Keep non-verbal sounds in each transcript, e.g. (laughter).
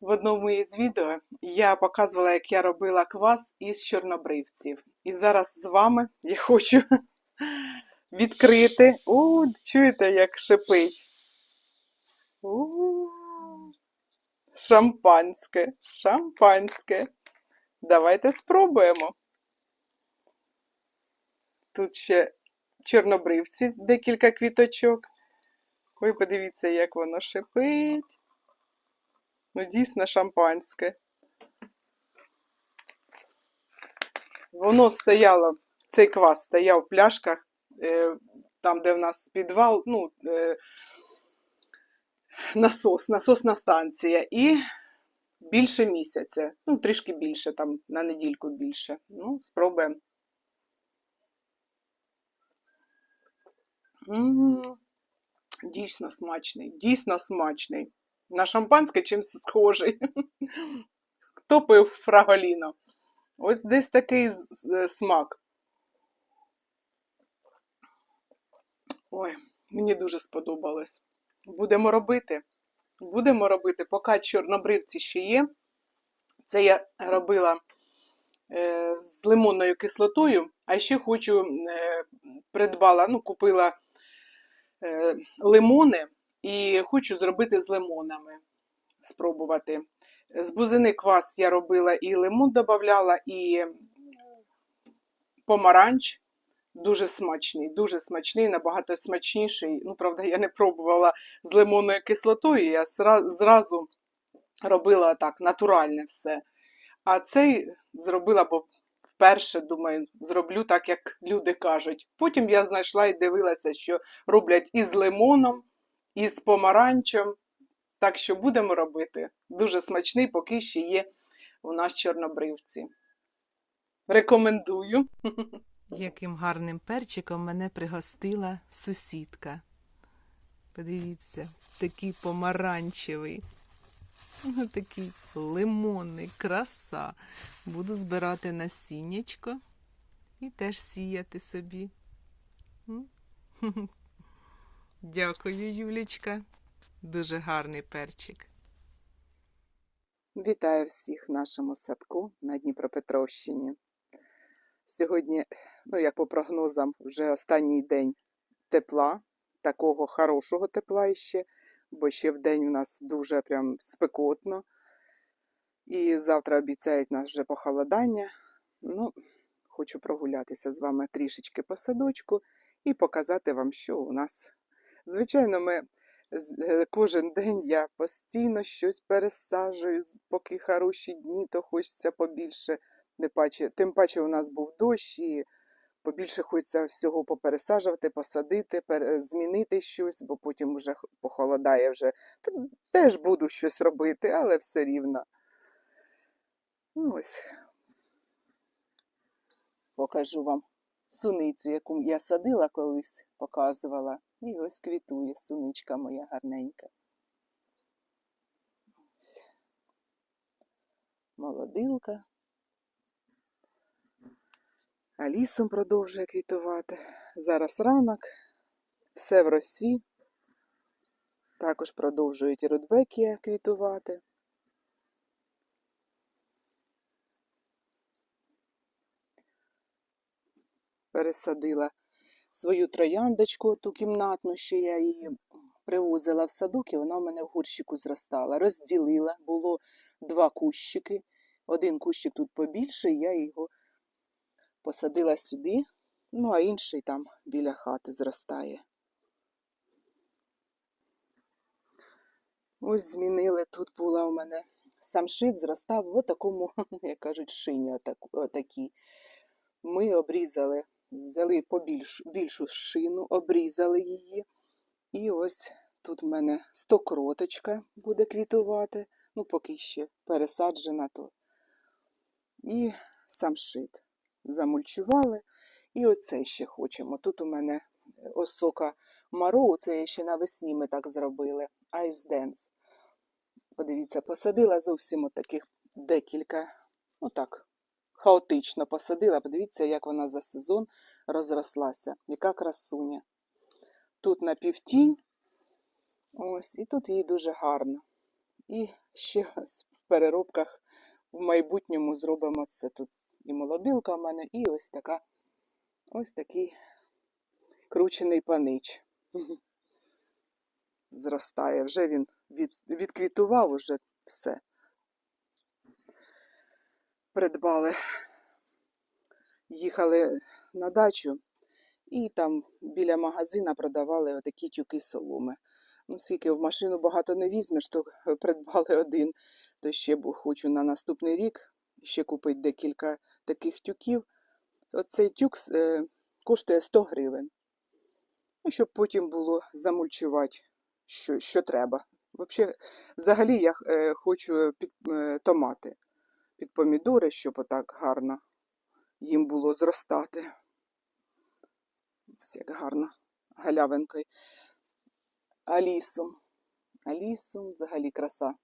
В одному із відео я показувала, як я робила квас із чорнобривців. І зараз з вами я хочу (laughs) відкрити. О, чуєте, як шипить. У, Шампанське, шампанське. Давайте спробуємо. Тут ще чорнобривці, декілька квіточок. Ой, подивіться, як воно шипить. Ну, дійсно шампанське. Воно стояло, цей квас стояв в пляшках, е, там, де в нас підвал, ну, е, насос, насосна станція. І більше місяця. Ну, трішки більше, там на недільку більше. Ну, спробуємо. Дійсно смачний, дійсно смачний. На шампанське чимось схожий. Хто пив фраголіно? Ось десь такий смак. Ой, мені дуже сподобалось. Будемо робити. Будемо робити, поки чорнобривці ще є. Це я робила е, з лимонною кислотою, а ще хочу е, придбала, ну, купила е, лимони і хочу зробити з лимонами. Спробувати. З бузини квас я робила і лимон додавала, і помаранч. Дуже смачний, дуже смачний, набагато смачніший. Ну, правда, я не пробувала з лимонною кислотою, я зразу робила так, натуральне все. А цей зробила, бо вперше, думаю, зроблю так, як люди кажуть. Потім я знайшла і дивилася, що роблять і з лимоном, і з помаранчем. Так що будемо робити. Дуже смачний, поки ще є у нас чорнобривці. Рекомендую. (laughs) Яким гарним перчиком мене пригостила сусідка. Подивіться, такий помаранчевий, ну, такий лимонний, краса. Буду збирати насіннячко і теж сіяти собі. (laughs) Дякую, Юлічка. Дуже гарний перчик. Вітаю всіх в нашому садку на Дніпропетровщині. Сьогодні, ну як по прогнозам, вже останній день тепла, такого хорошого тепла іще, бо ще в день у нас дуже прям спекотно. І завтра обіцяють нас вже похолодання. Ну, хочу прогулятися з вами трішечки по садочку і показати вам, що у нас. Звичайно, ми е, кожен день я постійно щось пересаджую, поки хороші дні, то хочеться побільше. Не паче, тим паче у нас був дощ, і побільше хочеться всього попересаджувати, посадити, змінити щось, бо потім вже похолодає вже. Теж буду щось робити, але все рівно. Ну, ось. Покажу вам суницю, яку я садила колись, показувала. І ось квітує суничка моя гарненька. Ось. Молодилка. А лісом продовжує квітувати. Зараз ранок, все в росі. Також продовжують і рудбекія квітувати. Пересадила свою трояндочку, ту кімнатну, що я її привозила в садок, і вона в мене в горщику зростала. Розділила, було два кущики. Один кущик тут побільше, я його посадила сюди, ну а інший там біля хати зростає. Ось змінили. Тут була у мене самшит, зростав в такому, (laughs) як кажуть, шині отак- отакій. Ми обрізали, взяли побільш, більшу шину, обрізали її. І ось тут в мене стокроточка буде квітувати. Ну, поки ще пересаджена то. І самшит замульчували. І оце ще хочемо. Тут у мене осока Мароу, це ще навесні ми так зробили. Dance. Подивіться, посадила зовсім отаких декілька, отак, хаотично посадила. Подивіться, як вона за сезон розрослася. Яка красуня. Тут на півтінь. Ось, і тут їй дуже гарно. І ще в переробках в майбутньому зробимо це тут і молодилка в мене, і ось така ось такий кручений панич. Зростає. Вже він від, відквітував, уже все. Придбали. Їхали на дачу, і там біля магазина продавали отакі тюки соломи. Ну, скільки в машину багато не візьмеш, то придбали один, то ще хочу на наступний рік ще купити декілька таких тюків. Оцей тюк е, коштує 100 гривень. Ну, щоб потім було замульчувати, що, що треба. Взагалі, взагалі я е, хочу під е, томати, під помідори, щоб отак гарно їм було зростати. Ось як гарно галявинкою. А лісом. А лісом взагалі краса.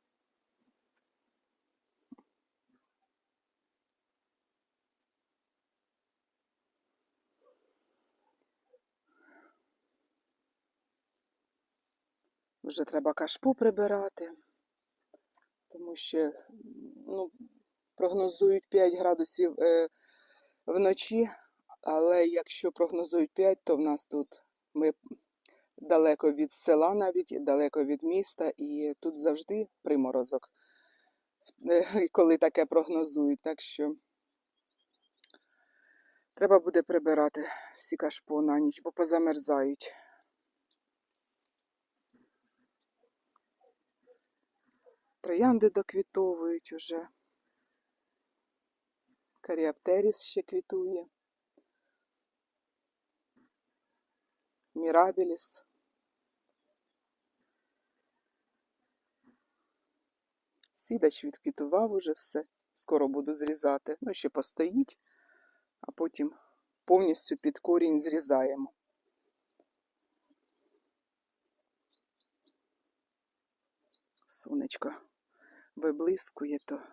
Вже треба кашпу прибирати, тому що ну, прогнозують 5 градусів е, вночі, але якщо прогнозують 5, то в нас тут ми далеко від села навіть, далеко від міста, і тут завжди приморозок, е, коли таке прогнозують. Так що треба буде прибирати всі кашпо на ніч, бо позамерзають. Троянди доквітовують уже. Каріаптеріс ще квітує. Мірабіліс. Сідач відквітував уже все. Скоро буду зрізати. Ну, ще постоїть, а потім повністю під корінь зрізаємо. Сонечко виблискує, то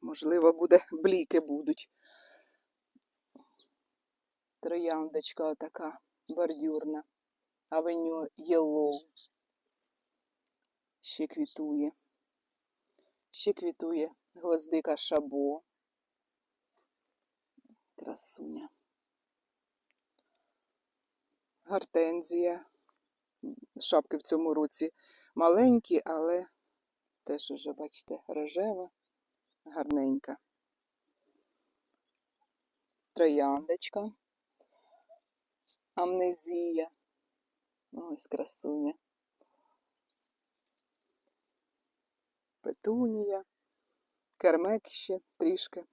можливо буде (laughs) бліки будуть. Трояндочка така бордюрна. Авеню Єлоу. Ще квітує. Ще квітує гвоздика шабо. Красуня. Гортензія. Шапки в цьому році маленькі, але теж уже, бачите, рожева, гарненька. Трояндочка. Амнезія. Ось красуня. Петунія. Кермек ще трішки.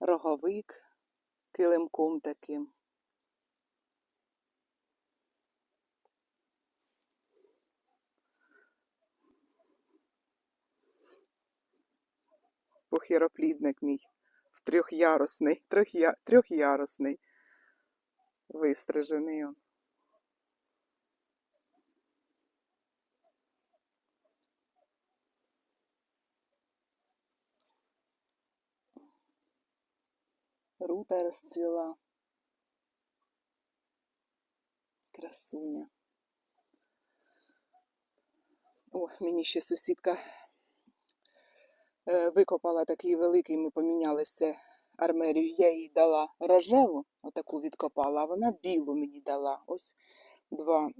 Роговик килимком таким. Похіроплідник мій в трьохярусний, трьохя, трьохярусний, вистрижений. Рута розцвіла. Красуня. О, мені ще сусідка е, викопала такий великий, ми помінялися армерію. Я їй дала рожеву, отаку відкопала, а вона білу мені дала. Ось два.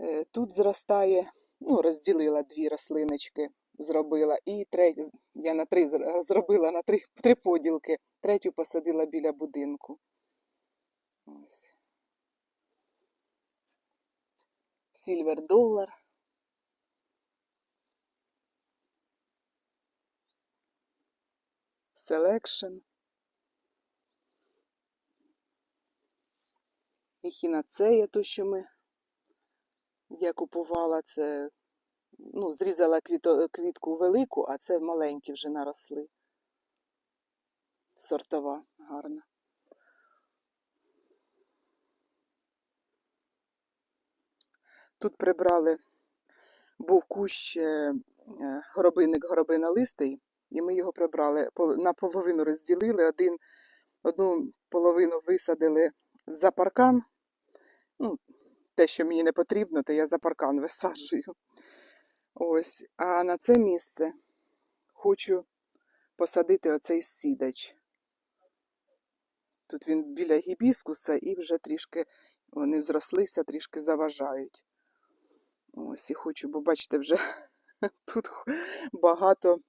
Е, Тут зростає, ну, розділила дві рослиночки, зробила. І третю, я на три зр- зробила на три, три поділки, третю посадила біля будинку. Ось. Сільвер долар. Selection. І хінацея, то, що ми я купувала, це ну, зрізала квіто, квітку велику, а це маленькі вже наросли. Сортова гарна. Тут прибрали, був кущ е, е, горобинник горобинолистий, і ми його прибрали. Пол- Наполовину розділили, один, одну половину висадили за паркан. Ну, те, що мені не потрібно, то я за паркан висаджую. Ось. А на це місце хочу посадити оцей сідач. Тут він біля гібіскуса і вже трішки вони зрослися, трішки заважають. Ось і хочу, бо бачите, вже (laughs) тут багато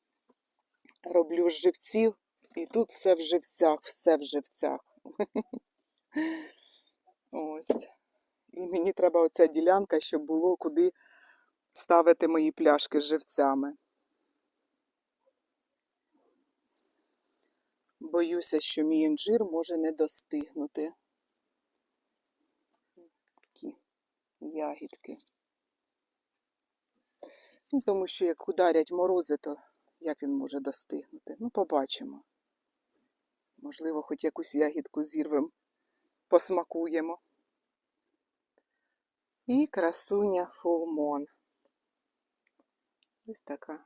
роблю живців, і тут все в живцях, все в живцях. (laughs) Ось. І мені треба оця ділянка, щоб було куди ставити мої пляшки з живцями. Боюся, що мій інжир може не достигнути. Такі ягідки. Ну, тому що як ударять морози, то як він може достигнути? Ну, побачимо. Можливо, хоч якусь ягідку зірвемо, посмакуємо. І красуня фулмон. Ось така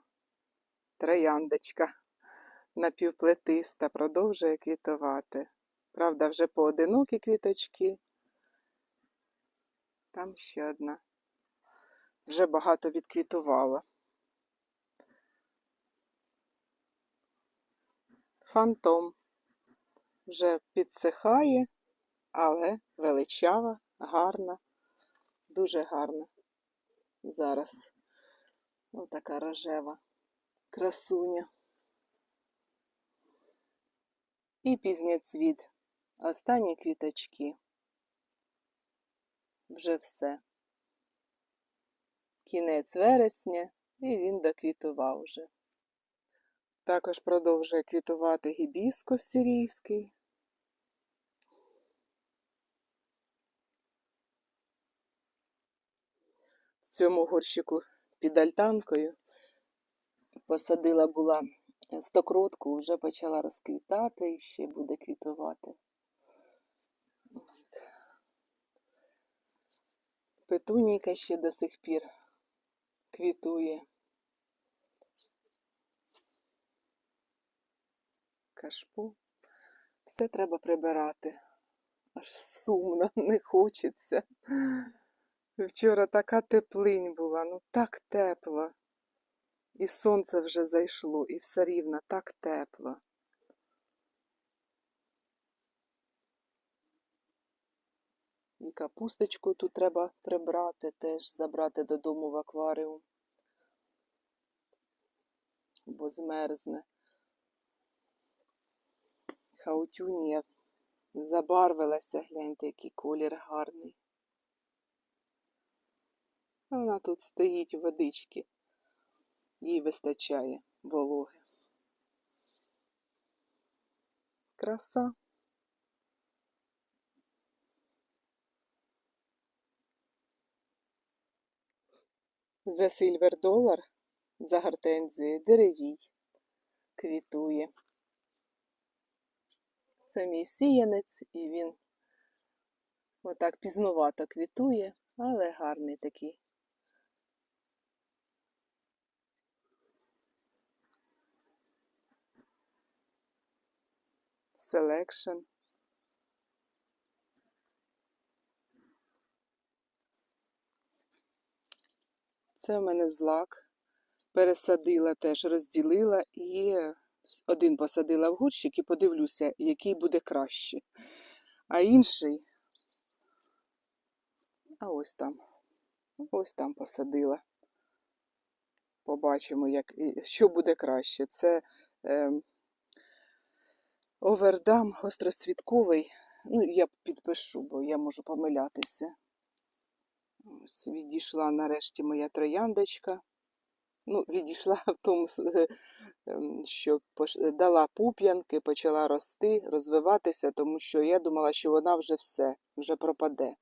трояндочка напівплетиста, продовжує квітувати. Правда, вже поодинокі квіточки. Там ще одна. Вже багато відквітувала. Фантом вже підсихає, але величава, гарна, дуже гарна. Зараз ось така рожева красуня. І пізньоцвіт. Останні квіточки. Вже все. Кінець вересня, і він доквітував вже. Також продовжує квітувати гібіскус сирійський. В цьому горщику під альтанкою посадила була стокротку, вже почала розквітати і ще буде квітувати. От. Петунійка ще до сих пір квітує. Кашпу. Все треба прибирати. Аж сумно, (laughs) не хочеться. Вчора така теплинь була, ну так тепло. І сонце вже зайшло, і все рівно так тепло. І капусточку тут треба прибрати, теж забрати додому в акваріум, бо змерзне. Хаутюнія забарвилася, гляньте, який колір гарний. Вона тут стоїть водички, їй вистачає вологи. Краса. За сильвер долар, за гортензією деревій квітує. Це мій сіянець, і він отак пізнувато квітує, але гарний такий. Селекшн. Це в мене злак. Пересадила теж, розділила і один посадила в горщик і подивлюся, який буде краще. А інший, а ось там, ось там посадила. Побачимо, як, що буде краще. Це е, овердам гостросцвітковий. Ну, я підпишу, бо я можу помилятися. Ось відійшла нарешті моя трояндочка. Ну, відійшла (laughs) в тому, е, ем, що дала пуп'янки, почала рости, розвиватися, тому що я думала, що вона вже все, вже пропаде.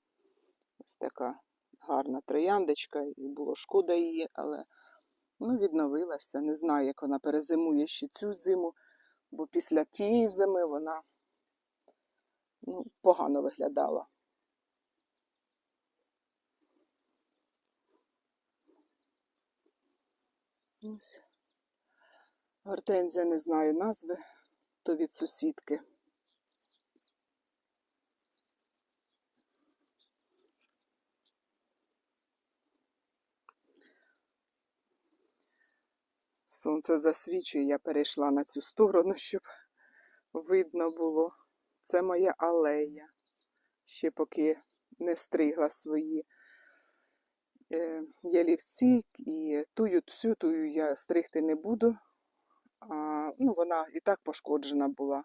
Ось така гарна трояндочка, і було шкода її, але ну, відновилася. Не знаю, як вона перезимує ще цю зиму, бо після тієї зими вона ну, погано виглядала. Ось. Гортензія не знаю назви, то від сусідки. Сонце засвічує, я перейшла на цю сторону, щоб видно було. Це моя алея. Ще поки не стригла свої е, ялівці і тую цю тую я стригти не буду. А, ну, вона і так пошкоджена була.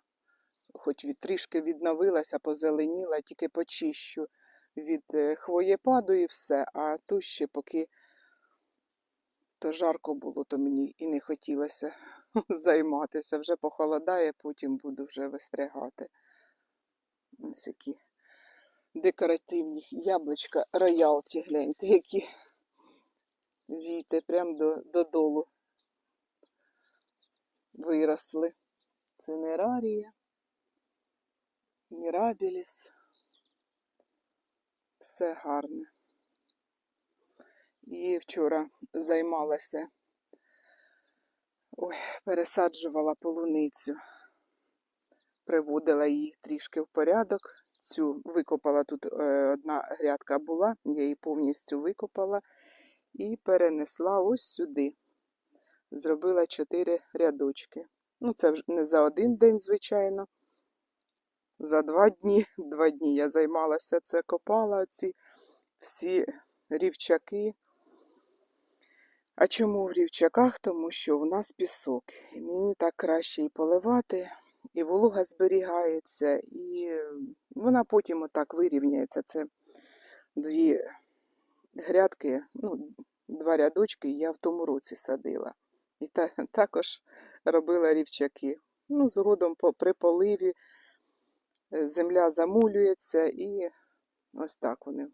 Хоч від трішки відновилася, позеленіла, тільки почищу від е, хвоєпаду і все. А ту ще поки то жарко було, то мені і не хотілося (laughs) займатися. Вже похолодає, потім буду вже вистригати. Ось які декоративні яблучка роялті, гляньте, які віти прям до, додолу виросли. Це нерарія, мірабіліс. Все гарне. І вчора займалася, ой, пересаджувала полуницю, приводила її трішки в порядок. Цю викопала тут е, одна грядка була, я її повністю викопала і перенесла ось сюди. Зробила чотири рядочки. Ну, це вже не за один день, звичайно. За два дні, два дні я займалася це, копала ці всі рівчаки. А чому в рівчаках? Тому що у нас пісок. Мені так краще і поливати, і волога зберігається, і вона потім отак вирівняється. Це дві грядки, ну, два рядочки я в тому році садила. І та, також робила рівчаки. Ну, згодом при поливі е, земля замулюється і ось так вони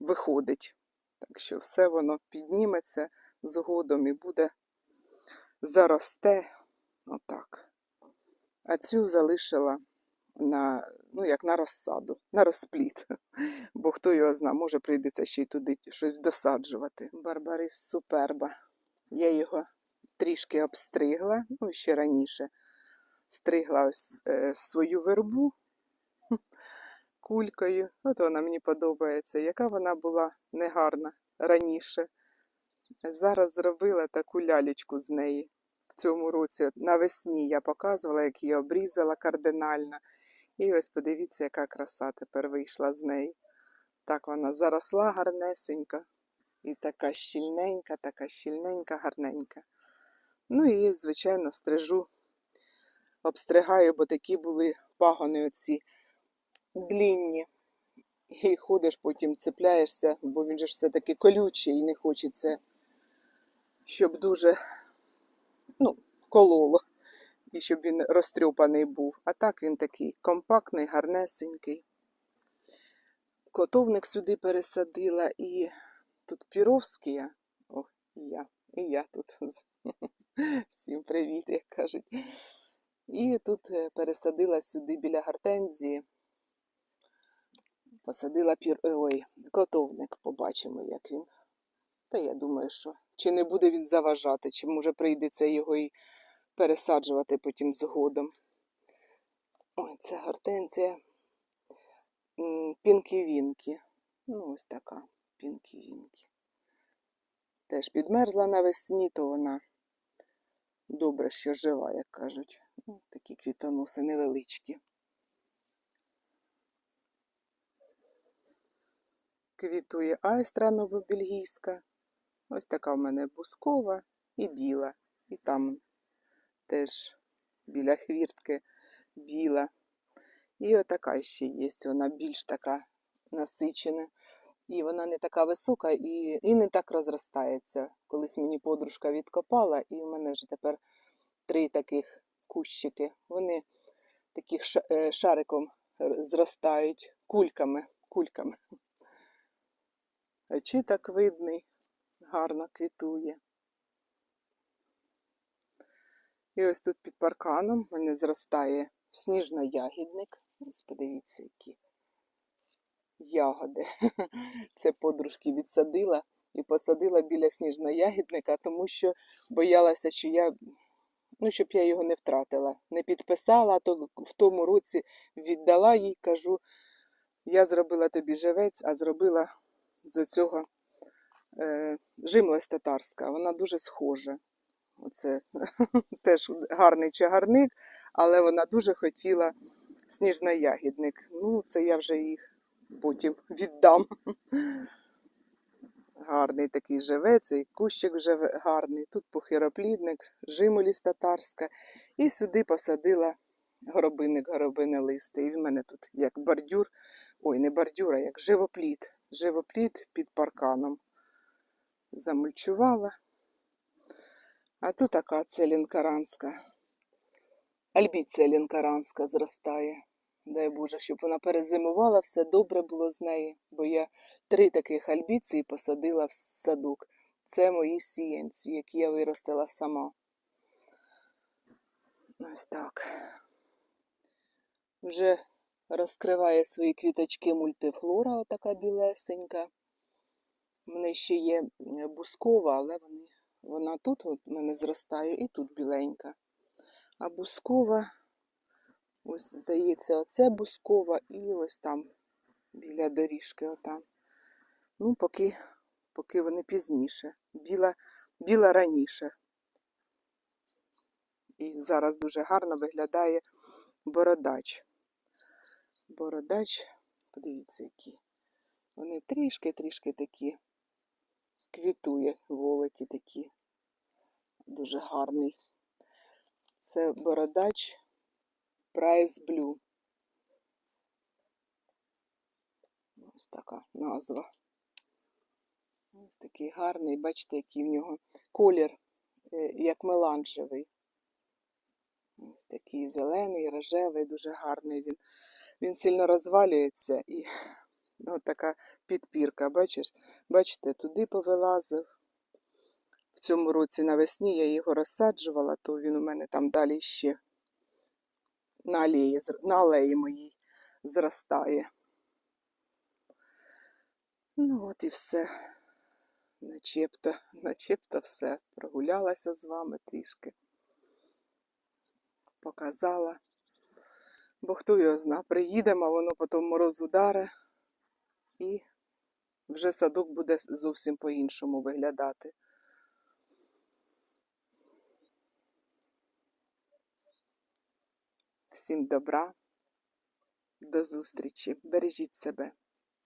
виходить. Так що все воно підніметься згодом і буде заросте отак. А цю залишила на, ну, як на розсаду, на розпліт. (laughs) Бо хто його зна, може прийдеться ще й туди щось досаджувати. Барбарис суперба. Я його трішки обстригла, ну, ще раніше. Стригла ось е, свою вербу кулькою. От вона мені подобається. Яка вона була негарна раніше. Зараз зробила таку лялечку з неї в цьому році. Навесні я показувала, як її обрізала кардинально. І ось подивіться, яка краса тепер вийшла з неї. Так вона заросла гарнесенько. І така щільненька, така щільненька, гарненька. Ну і, звичайно, стрижу, обстригаю, бо такі були пагони оці длінні. І ходиш, потім цепляєшся, бо він же все-таки колючий і не хочеться, щоб дуже ну, кололо, і щоб він розтрюпаний був. А так він такий компактний, гарнесенький. Котовник сюди пересадила і тут Піровський. О, і я, і я тут. (laughs) Всім привіт, як кажуть. І тут е, пересадила сюди біля гортензії. Посадила пір... ой, котовник, побачимо, як він. Та я думаю, що чи не буде він заважати, чи може прийдеться його і пересаджувати потім згодом. Ой, це гортензія пінкі-вінкі. Ну, ось така пінкі-вінкі. Теж підмерзла навесні, то вона добре, що жива, як кажуть. Ну, такі квітоноси невеличкі. Квітує айстра новобельгійська. Ось така в мене бускова і біла. І там теж біля хвіртки біла. І отака ще є. Вона більш така насичена. І вона не така висока і, і не так розростається. Колись мені подружка відкопала, і в мене вже тепер три таких кущики. Вони таких е, шариком зростають кульками. кульками. Чи так видний, гарно квітує. І ось тут під парканом в мене зростає сніжно-ягідник. Ось подивіться, які ягоди. (laughs) Це подружки відсадила і посадила біля сніжно-ягідника, тому що боялася, що я ну, щоб я його не втратила, не підписала, а то в тому році віддала їй, кажу, я зробила тобі живець, а зробила з цього е, жимлость татарська. Вона дуже схожа. Оце (laughs) теж гарний чагарник, але вона дуже хотіла сніжноягідник. Ну, це я вже їх потім віддам. (laughs) Гарний такий живець, і кущик вже гарний. Тут похироплідник, жимолість татарська. І сюди посадила горобинник, горобине листи. І в мене тут як бордюр, ой, не бордюр, а як живоплід. Живоплід під парканом. Замульчувала. А тут така целінкаранська. Альбіція лінкаранська зростає. Дай Боже, щоб вона перезимувала, все добре було з нею, бо я три таких альбіції посадила в садок. Це мої сіянці, які я виростила сама. Ось так. Вже розкриває свої квіточки мультифлора, отака білесенька. У мене ще є бускова, але вони, вона тут от мене зростає і тут біленька. А бускова, ось здається, оце бускова і ось там біля доріжки отам. Ну, поки, поки вони пізніше. Біла, біла раніше. І зараз дуже гарно виглядає бородач. Бородач, подивіться, які. Вони трішки-трішки такі квітує волоті такі. Дуже гарний. Це бородач Price Blue. Ось така назва. Ось такий гарний, бачите, який в нього колір, е, як меланжевий. Ось такий зелений, рожевий, дуже гарний він. Він сильно розвалюється і ось така підпірка, бачиш? Бачите, туди повилазив. В цьому році навесні я його розсаджувала, то він у мене там далі ще на алеї, на алеї моїй зростає. Ну от і все. Начебто, начебто все. Прогулялася з вами трішки. Показала. Бо хто його зна, приїдемо, а воно потім мороз ударе, і вже садок буде зовсім по-іншому виглядати. Всім добра, до зустрічі. Бережіть себе.